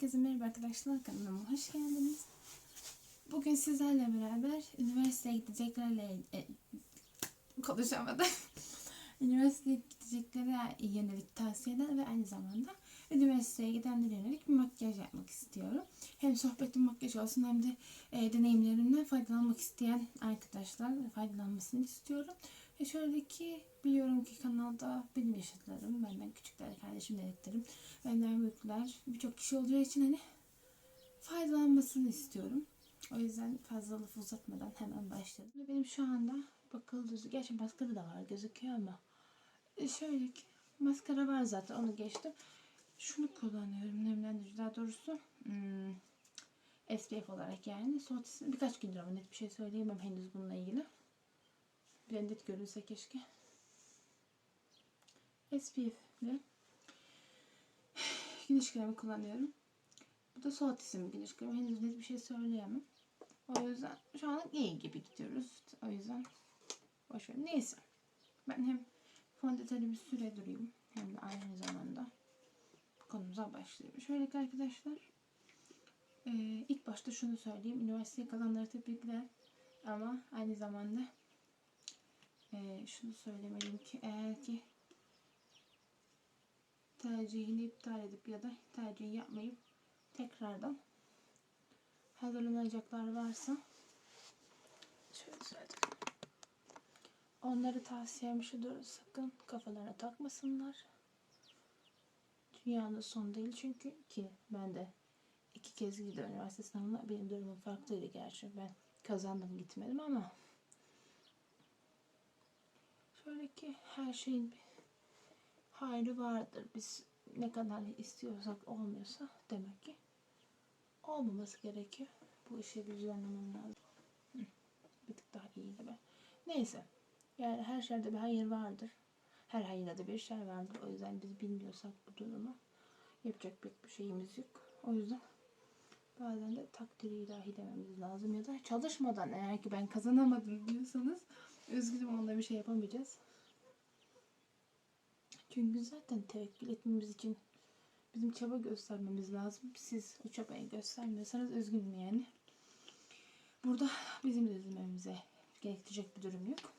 Herkese merhaba arkadaşlar kanalıma hoş geldiniz. Bugün sizlerle beraber üniversiteye gideceklerle e, konuşamadım. üniversiteye gideceklere yönelik tavsiyeler ve aynı zamanda üniversiteye gidenlere yönelik bir makyaj yapmak istiyorum. Hem sohbetim makyaj olsun hem de e, deneyimlerimden faydalanmak isteyen arkadaşlar faydalanmasını istiyorum. E şöyle ki biliyorum ki kanalda benim yaşıtlarım, benden küçükler, kardeşim dediklerim, benden büyükler birçok kişi olacağı için hani faydalanmasını istiyorum. O yüzden fazla laf uzatmadan hemen başladım. Benim şu anda bakıldığı, gerçi maskara da var gözüküyor ama e, şöyle ki maskara var zaten onu geçtim. Şunu kullanıyorum nemlendirici daha doğrusu hmm, SPF olarak yani. Soğutucu birkaç gündür ama net bir şey söyleyemem henüz bununla ilgili. Bir de net görünse keşke. SPF ve güneş kremi kullanıyorum. Bu da Suat isimli güneş kremi. Henüz net bir şey söyleyemem. O yüzden şu an iyi gibi gidiyoruz. O yüzden boş. Neyse. Ben hem fondötenimi süre durayım hem de aynı zamanda konumuza başlayayım. Şöyle ki arkadaşlar e, ilk başta şunu söyleyeyim. Üniversiteye kalanlara tebrikler. Ama aynı zamanda e, şunu söylemeliyim ki eğer ki tercihini iptal edip ya da tercih yapmayıp tekrardan hazırlanacaklar varsa şöyle söyleyeyim. Onları tavsiyem şudur sakın kafalarına takmasınlar. Dünyanın sonu değil çünkü ki ben de iki kez gittim üniversite sınavına benim durumum farklıydı gerçi ben kazandım gitmedim ama şöyle ki her şeyin bir hayrı vardır. Biz ne kadar istiyorsak olmuyorsa demek ki olmaması gerekiyor. Bu işi bir düzenlemem lazım. Bir tık daha iyiydi be. Neyse. Yani her şeyde bir hayır vardır. Her hayırda da bir şer vardır. O yüzden biz bilmiyorsak bu durumu yapacak pek bir şeyimiz yok. O yüzden bazen de takdiri ilahi dememiz lazım ya da çalışmadan eğer ki ben kazanamadım diyorsanız üzgünüm onda bir şey yapamayacağız. Çünkü zaten tevekkül etmemiz için bizim çaba göstermemiz lazım. Siz o çabayı göstermiyorsanız üzgünüm yani. Burada bizim de üzülmemize gerektirecek bir durum yok.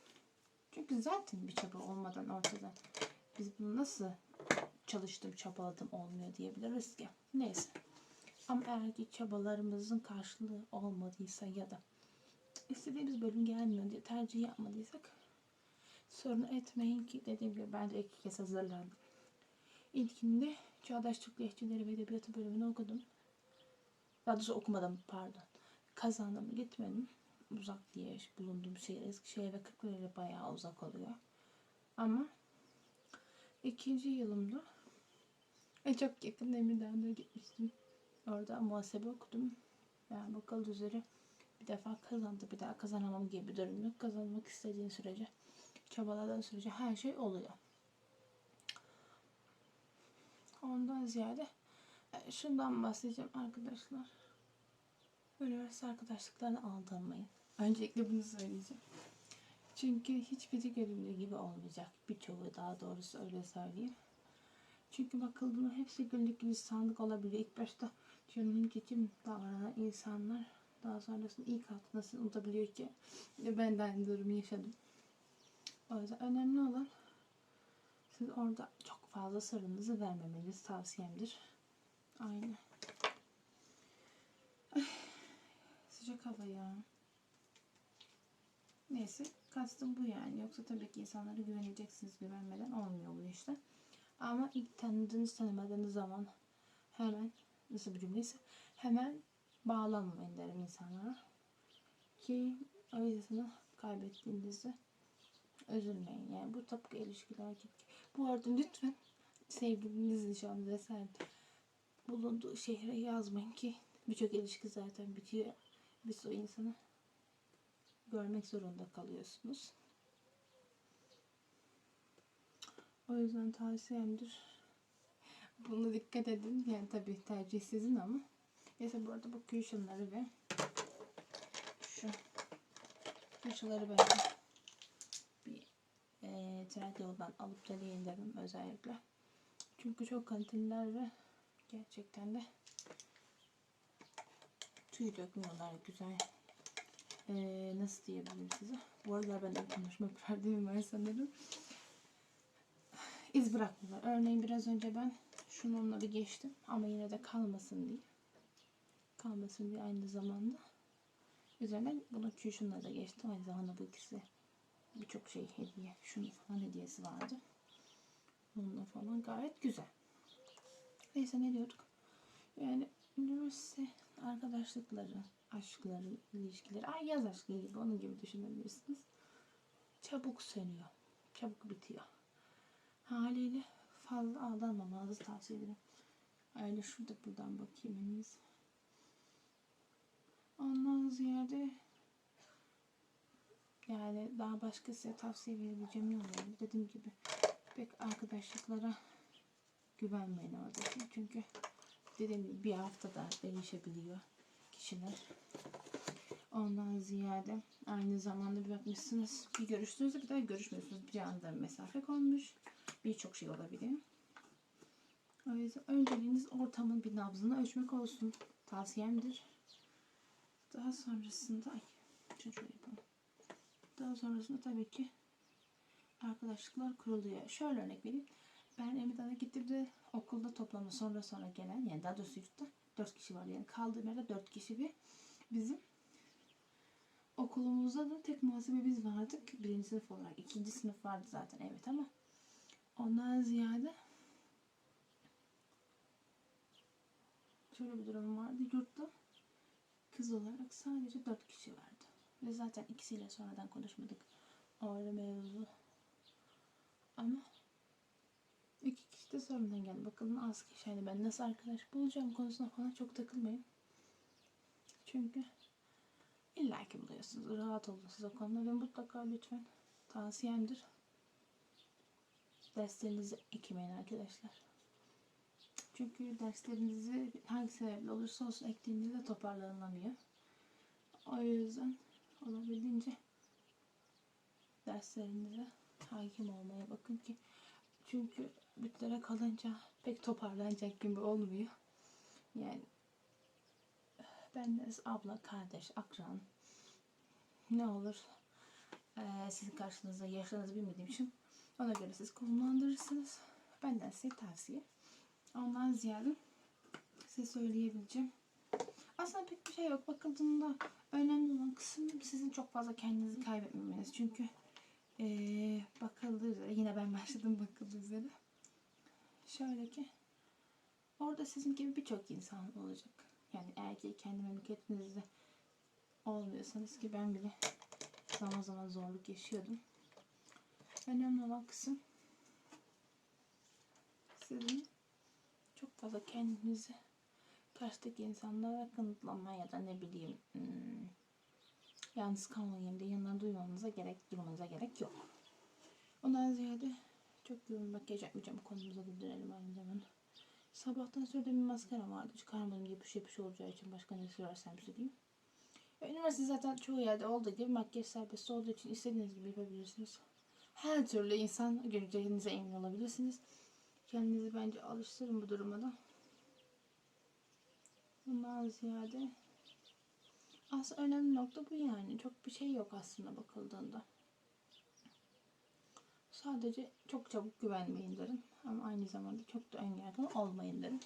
Çünkü zaten bir çaba olmadan ortada biz bunu nasıl çalıştım, çabaladım olmuyor diyebiliriz ki. Neyse. Ama eğer ki çabalarımızın karşılığı olmadıysa ya da istediğimiz bölüm gelmiyor diye tercih yapmadıysak sorun etmeyin ki dediğim gibi ben de iki kez hazırlandım. İlkinde Çağdaş Türk Lehçeleri ve Edebiyatı bölümünü okudum. Daha doğrusu okumadım pardon. Kazandım gitmedim. Uzak diye bulunduğum şey Eskişehir ve Kırklareli bayağı uzak oluyor. Ama ikinci yılımda en çok yakın Emirdağ'da gitmiştim. Orada muhasebe okudum. Yani bakıldığı üzere bir defa kazandı bir daha kazanamam gibi bir durum yok. Kazanmak istediğin sürece çabaladığın sürece her şey oluyor. Ondan ziyade e, şundan bahsedeceğim arkadaşlar. Üniversite arkadaşlıklarını aldanmayın. Öncelikle bunu söyleyeceğim. Çünkü hiçbiri göründüğü gibi olmayacak. Birçoğu daha doğrusu öyle söyleyeyim. Çünkü bakıldığında hepsi güllük gülistanlık olabiliyor. İlk başta canının geçim davranan insanlar daha sonrasında ilk hafta nasıl unutabiliyor ki ben de aynı durumu yaşadım. O yüzden önemli olan siz orada çok fazla sırrınızı vermemeniz tavsiyemdir. Aynen. Ay, sıcak hava ya. Neyse kastım bu yani. Yoksa tabii ki insanlara güveneceksiniz. Güvenmeden olmuyor bu işte. Ama ilk tanıdığınız tanımadığınız zaman hemen nasıl bir cümleyse hemen bağlanmayın derim insanlara. Ki o yüzden kaybettiğinizde üzülmeyin. Yani bu tıpkı ilişkiler gibi. Bu arada lütfen sevgiliniz nişanlı vesaire bulunduğu şehre yazmayın ki birçok ilişki zaten bitiyor. Biz o insanı görmek zorunda kalıyorsunuz. O yüzden tavsiyemdir. Buna dikkat edin. Yani tabii tercih sizin ama. Neyse bu arada bu cushions'ları ve şu bir e, Trendyol'dan alıp deneyin dedim özellikle. Çünkü çok kaliteliler ve gerçekten de Tüy dökmüyorlar güzel. Ee, nasıl diyebilirim size? Bu aralar ben de konuşma problemim var sanırım. İz bırakmıyorlar. Örneğin biraz önce ben şununla bir geçtim ama yine de kalmasın diye. Kalmasın diye aynı zamanda. Üzerinden bunu şunla da geçtim. Aynı zamanda bu ikisi birçok şey hediye. Şunun falan hediyesi vardı. Bununla falan gayet güzel. Neyse ne diyorduk? Yani üniversite arkadaşlıkları, aşkları, ilişkileri, ay yaz aşkı gibi onun gibi düşünebilirsiniz. Çabuk sönüyor. Çabuk bitiyor. Haliyle fazla aldanmamanızı tavsiye ederim. Öyle şurada buradan bakayım en iyisi. Ondan ziyade yani daha başka size tavsiye verebileceğim ne olur? Dediğim gibi pek arkadaşlıklara güvenmeyin oradaki. Çünkü dediğim gibi bir haftada değişebiliyor kişiler. Ondan ziyade aynı zamanda bir bakmışsınız bir görüştüğünüzde bir daha görüşmüyorsunuz. Bir anda mesafe konmuş. Birçok şey olabiliyor. O yüzden önceliğiniz ortamın bir nabzını ölçmek olsun. Tavsiyemdir. Daha sonrasında ay çocuğu yapalım. Daha sonrasında tabii ki arkadaşlıklar kuruluyor. Şöyle örnek vereyim. Ben Emidan'a gittiğimde okulda toplamda sonra sonra gelen yani daha doğrusu yurtta 4 kişi var. Yani kaldığım yerde 4 kişi bir bizim okulumuzda da tek muhasebe biz vardık. Birinci sınıf olarak. ikinci sınıf vardı zaten evet ama ondan ziyade şöyle bir durum vardı. Yurtta kız olarak sadece 4 kişi vardı. Ve zaten ikisiyle sonradan konuşmadık. Öyle mevzu. Ama iki kişi de sonradan geldi. Bakalım az kişi. Yani ben nasıl arkadaş bulacağım konusuna falan çok takılmayın. Çünkü illa ki buluyorsunuz. Rahat olun siz o konuda ve mutlaka lütfen tavsiyemdir. Derslerinizi ekmeyin arkadaşlar. Çünkü derslerinizi hangi sebeple olursa olsun ektiğinizde toparlanamıyor. O yüzden olabildiğince derslerinize hakim olmaya bakın ki çünkü bütlere kalınca pek toparlanacak gibi olmuyor. Yani bendeniz abla, kardeş, akran ne olur ee, sizin karşınızda yaşlarınızı bilmediğim için ona göre siz konumlandırırsınız. Benden size tavsiye. Ondan ziyade size söyleyebileceğim. Aslında pek bir şey yok. Bakıldığında önemli olan kısım sizin çok fazla kendinizi kaybetmemeniz. Çünkü ee, bakıldığı üzere yine ben başladım bakıldığı üzere. Şöyle ki orada sizin gibi birçok insan olacak. Yani eğer ki kendi memleketinizde olmuyorsanız ki ben bile zaman zaman zorluk yaşıyordum. Önemli olan kısım sizin çok fazla kendinizi karşıdaki insanlara kanıtlanma ya da ne bileyim hmm, yalnız kalmayayım diye yanlarında duymanıza gerek, durmanıza gerek yok. Ondan ziyade çok yoğun makyaj yapmayacağım. Konumuza bildirelim aynı zamanda. Sabahtan sürdüğüm bir maskara vardı. Çıkarmadım yapış yapış olacağı için başka ne sürersem süreyim. Üniversite zaten çoğu yerde olduğu gibi makyaj serbest olduğu için istediğiniz gibi yapabilirsiniz. Her türlü insan göreceğinize emin olabilirsiniz. Kendinizi bence alıştırın bu duruma da. Bundan ziyade aslında önemli nokta bu yani. Çok bir şey yok aslında bakıldığında. Sadece çok çabuk güvenmeyin derim. Ama aynı zamanda çok da önyargılı olmayın derim.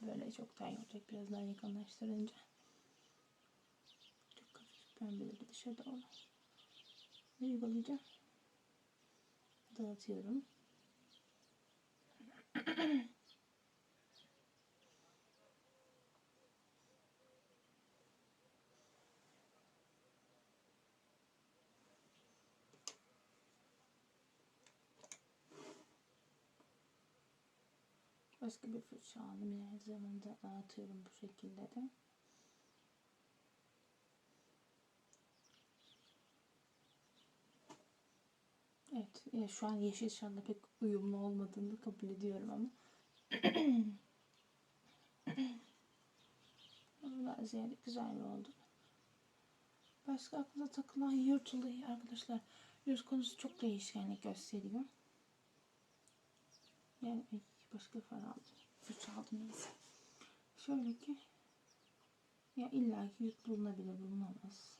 Böyle çok daha iyi olacak. Biraz daha yakınlaştırınca. Çok hafif pembeleri dışarı doğru. Uygulayacağım. Dağıtıyorum. Başka bir fırça aldım. Yine her zaman da dağıtıyorum bu şekilde de. Evet. Ya şu an yeşil şarla pek uyumlu olmadığını kabul ediyorum ama. Daha ziyade güzel oldu. Başka aklına takılan yurt arkadaşlar. Yurt konusu çok değişkenlik gösteriyor. Yani başka far aldım. Fırça aldım neyse. Şöyle ki ya illaki yük bulunabilir bulunamaz.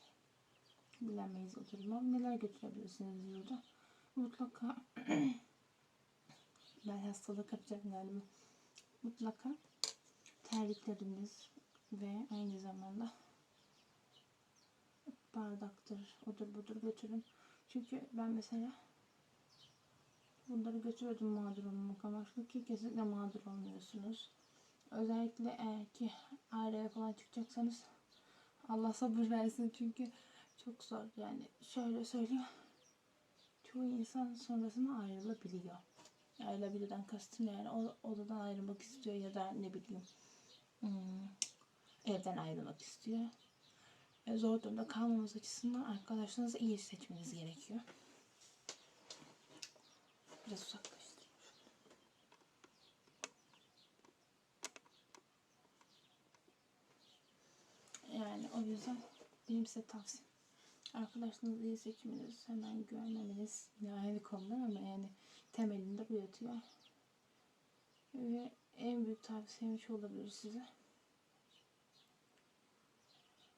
Bilemeyiz o durumu. Neler götürebilirsiniz yurda? Mutlaka ben hastalık yapacağım galiba. Mutlaka terlikleriniz ve aynı zamanda bardaktır, odur budur götürün. Çünkü ben mesela bunları götürüyordum mağdur olmamak amaçlı ki kesinlikle mağdur olmuyorsunuz. Özellikle eğer ki aileye falan çıkacaksanız Allah sabır versin çünkü çok zor yani şöyle söyleyeyim çoğu insan sonrasında ayrılabiliyor. Ayrılabilirden kastım yani o odadan ayrılmak istiyor ya da ne bileyim hmm, evden ayrılmak istiyor. E, zor durumda kalmamız açısından arkadaşlarınızı iyi seçmeniz gerekiyor. Biraz uzaklaştırayım. Yani o yüzden benim size tavsiyem. Arkadaşlarınızı iyi seçmeniz, hemen güvenmemeniz yine konular ama yani temelinde bu yatıyor. Ve en büyük tavsiyem şu olabilir size.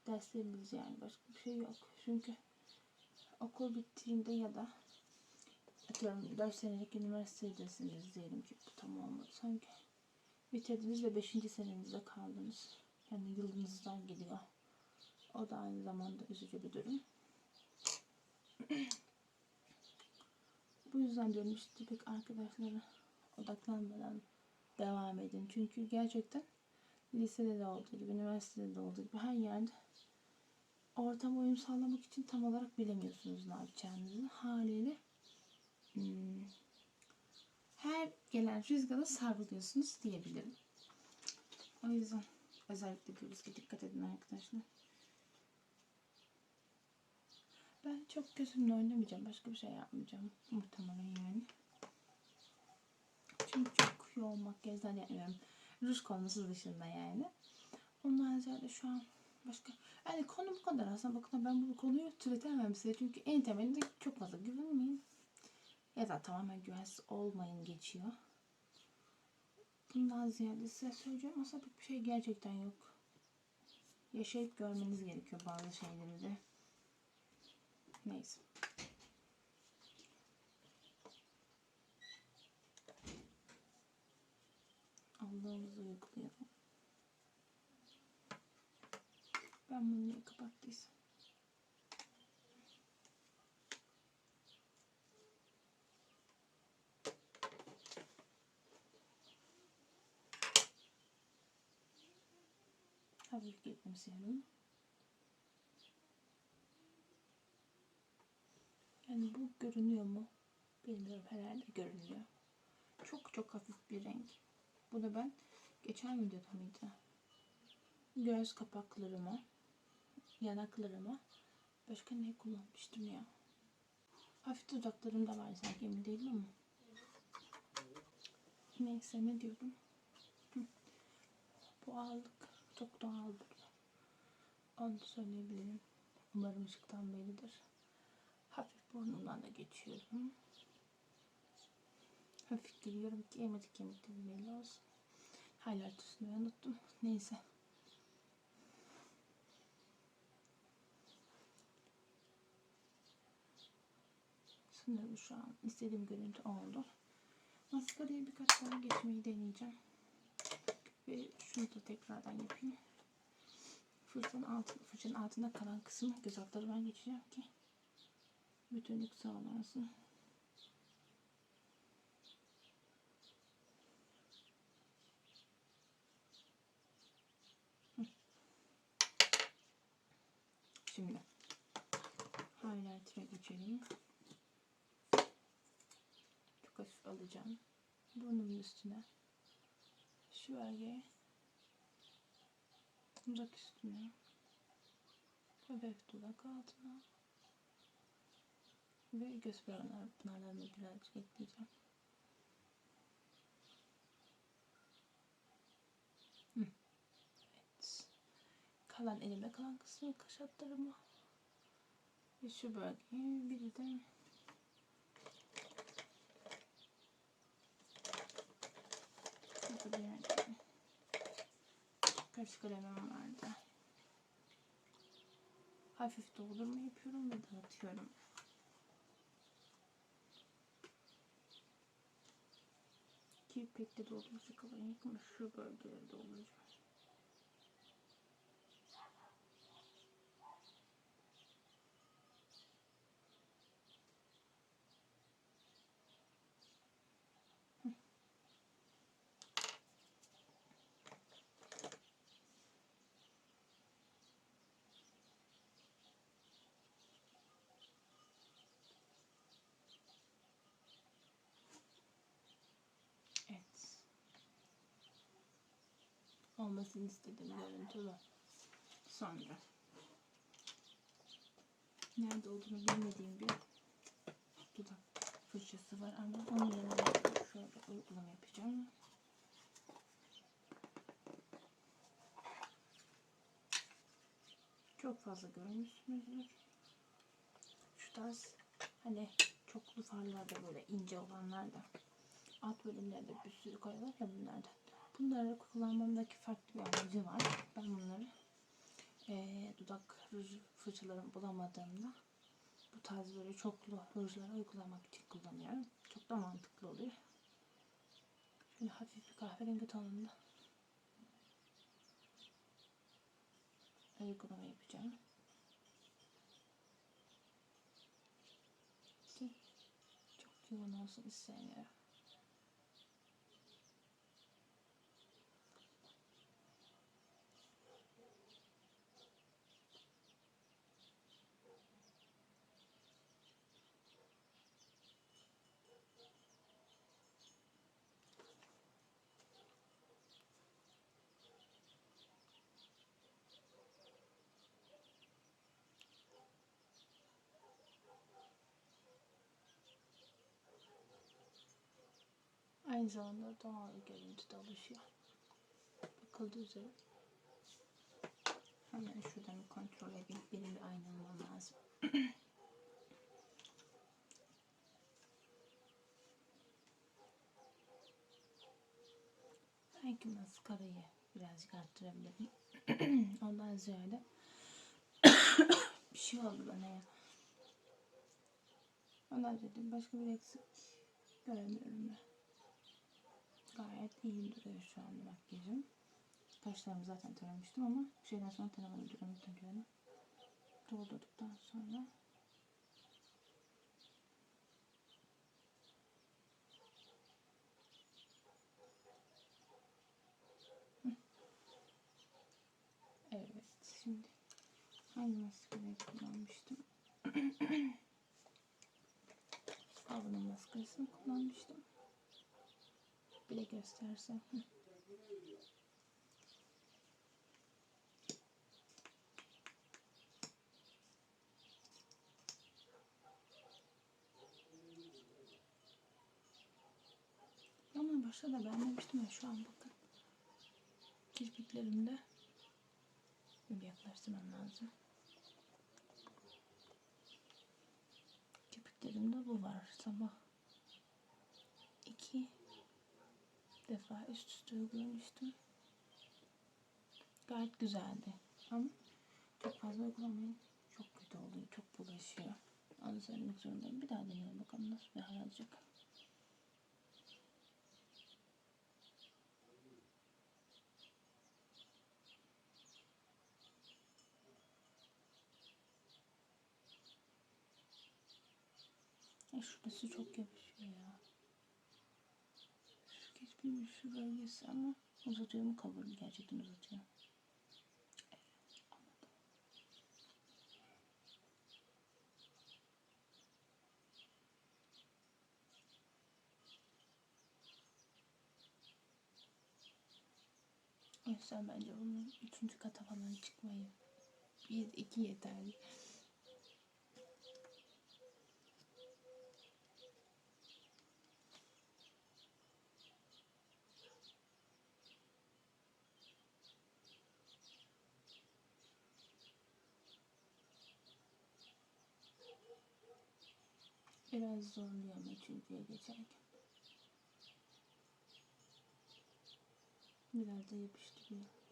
Dersleriniz yani başka bir şey yok. Çünkü okul bittiğinde ya da atıyorum 4 senelik üniversitedesiniz diyelim ki bu tam olmadı sanki. Bitirdiniz ve 5. senenizde kaldınız. Yani yılınızdan gidiyor. O da aynı zamanda üzücü bir durum. Bu yüzden diyorum işte pek arkadaşlara odaklanmadan devam edin. Çünkü gerçekten lisede de olduğu gibi, üniversitede de olduğu gibi her yerde ortama uyum sağlamak için tam olarak bilemiyorsunuz ne yapacağınızı. Haliyle hmm, her gelen rüzgara savruluyorsunuz diyebilirim. O yüzden özellikle riske dikkat edin arkadaşlar. Ben çok gözümle oynamayacağım. Başka bir şey yapmayacağım. Muhtemelen yani. Çünkü çok yoğun makyajlar yapmıyorum. Ruj konusu dışında yani. Ondan ziyade şu an başka... Yani konu bu kadar aslında. Bakın ben bu konuyu türetemem size. Çünkü en temelinde çok fazla güvenmeyin. Ya da tamamen güvensiz olmayın geçiyor. Bundan ziyade size söyleyeceğim. Aslında pek bir şey gerçekten yok. Yaşayıp görmeniz gerekiyor bazı şeyleri de. Neyse. Allah'ımızı uygulayalım. Ben bunu niye kapattıysam. Hafif gitmesiyorum. Yani bu görünüyor mu? Bilmiyorum herhalde görünüyor. Çok çok hafif bir renk. Bunu ben geçen videoda mıydı? Göz kapaklarıma, yanaklarıma başka ne kullanmıştım ya? Hafif dudaklarım da var sanki emin değilim ama. Neyse ne diyordum? Hı. Bu ağırlık çok doğal duruyor. Onu söyleyebilirim. Umarım ışıktan beridir. Burnumdan da geçiyorum. Hafif giriyorum ki emecik kemikleri belli olsun. Highlight üstünü unuttum. Neyse. Sanırım şu an istediğim görüntü oldu. Maskarayı birkaç tane geçmeyi deneyeceğim. Ve şunu da tekrardan yapayım. Fırçanın, altı, fırçanın altında kalan kısmı göz altları geçeceğim ki bütünlük sağlansın. Şimdi highlighter'a geçelim. Çok hafif alacağım. Burnumun üstüne. Şu bölgeye. Dudak üstüne. Hafif dudak altına ve göz beğenler bunlardan birazcık ekleyeceğim. Evet. Kalan elime kalan kısmı kaş hatlarıma ve şu bölgeyi bir de buraya karışık kalemim vardı. Hafif doldurma yapıyorum ve dağıtıyorum. Ki pek de dolduracak alan yok ama şu bölgeleri dolduracağım. Evet. Olmasını istediğim görüntü bu. Sonra. Nerede olduğunu bilmediğim bir dudak fırçası var ama onun yanına şöyle uygulama yapacağım. Çok fazla görmüşsünüzdür. Şu tarz hani çoklu farlarda böyle ince olanlar da alt bölümlerde bir sürü koyuyorlar ya bunlardan. Bunları kullanmamdaki farklı bir amacı var. Ben bunları eee, dudak ruj fırçalarımı bulamadığımda bu tarz böyle çoklu rujları uygulamak için kullanıyorum. Çok da mantıklı oluyor. Şöyle hafif bir kahverengi tonunda uygulama yapacağım. Çok yoğun olsun istemiyorum. Aynı zamanda doğal görüntü de oluşuyor. Bakıldığı üzere. Hemen şuradan kontrol edeyim. Benim bir ayna almam lazım. Belki maskarayı birazcık arttırabilirim. Ondan ziyade bir şey oldu bana ya. Ondan dedim başka bir eksik göremiyorum ben. Gayet iyi duruyor şu anda makyajım. Kaşlarımı zaten taramıştım ama bir şeyden sonra taramadım duramadım diyorum. Doldurduktan sonra. Evet şimdi hangi maskarayı kullanmıştım? Avon'un maskarasını kullanmıştım. Bir de göstersem. Ama başta da beğenmemiştim ya şu an bakın. Kirpiklerimde bir yaklaştırmam lazım. Kirpiklerimde bu var. Sabah iki defa üst üste uygulamıştım. Gayet güzeldi. Ama çok fazla uygulamayın. Çok kötü oluyor. Çok bulaşıyor. Onu söylemek zorundayım. Bir daha deneyelim bakalım nasıl bir hal alacak. Şurası çok yapışıyor ya. Keskin şu bölgesi ama uzatıyor mu kabul gerçekten uzatıyor. O yüzden bence bunun üçüncü kata falan çıkmayı. Bir, iki yeterli. Biraz zorluyor ama üçüncüye geçerken. Biraz da yapıştırıyor.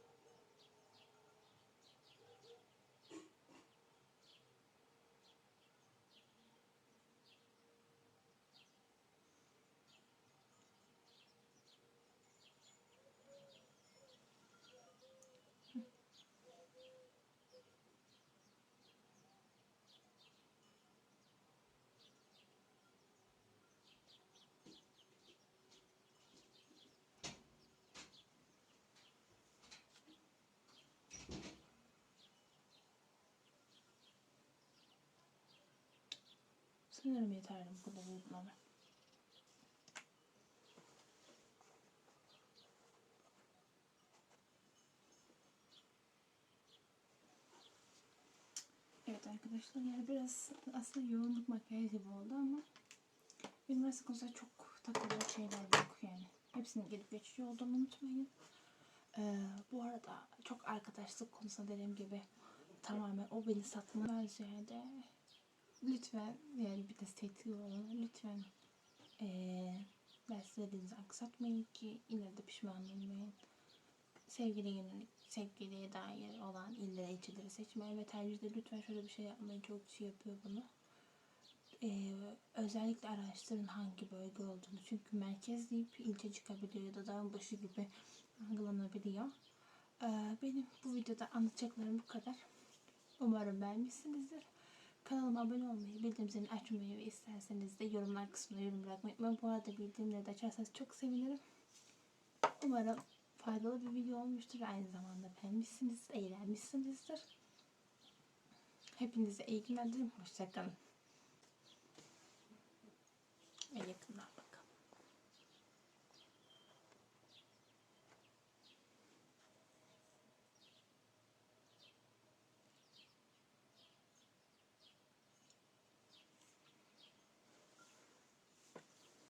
Sanırım yeterli bu kadar uyutmalı. Evet arkadaşlar yani biraz aslında yoğunluk makyaj gibi oldu ama üniversite konusunda çok takılacak şeyler yok yani. Hepsini gelip geçici olduğunu unutmayın. Ee, bu arada çok arkadaşlık konusunda dediğim gibi tamamen o beni satmadan ziyade lütfen yani bir de seti olan lütfen ee, derslerinizi aksatmayın ki ileride pişman olmayın. Sevgili yönelik, sevgiliye dair olan illere ilçeleri seçmeyin ve tercihde lütfen şöyle bir şey yapmayın. Çok kişi yapıyor bunu. Ee, özellikle araştırın hangi bölge olduğunu. Çünkü merkez deyip ilçe çıkabiliyor ya da dağın başı gibi algılanabiliyor. Ee, benim bu videoda anlatacaklarım bu kadar. Umarım beğenmişsinizdir. Kanalıma abone olmayı, bildirim zilini açmayı ve isterseniz de yorumlar kısmına yorum bırakmayı unutmayın. Bu arada bildirimleri de açarsanız çok sevinirim. Umarım faydalı bir video olmuştur. Aynı zamanda beğenmişsiniz, eğlenmişsinizdir. Hepinize iyi günler dilerim. Hoşçakalın. Ve yakında.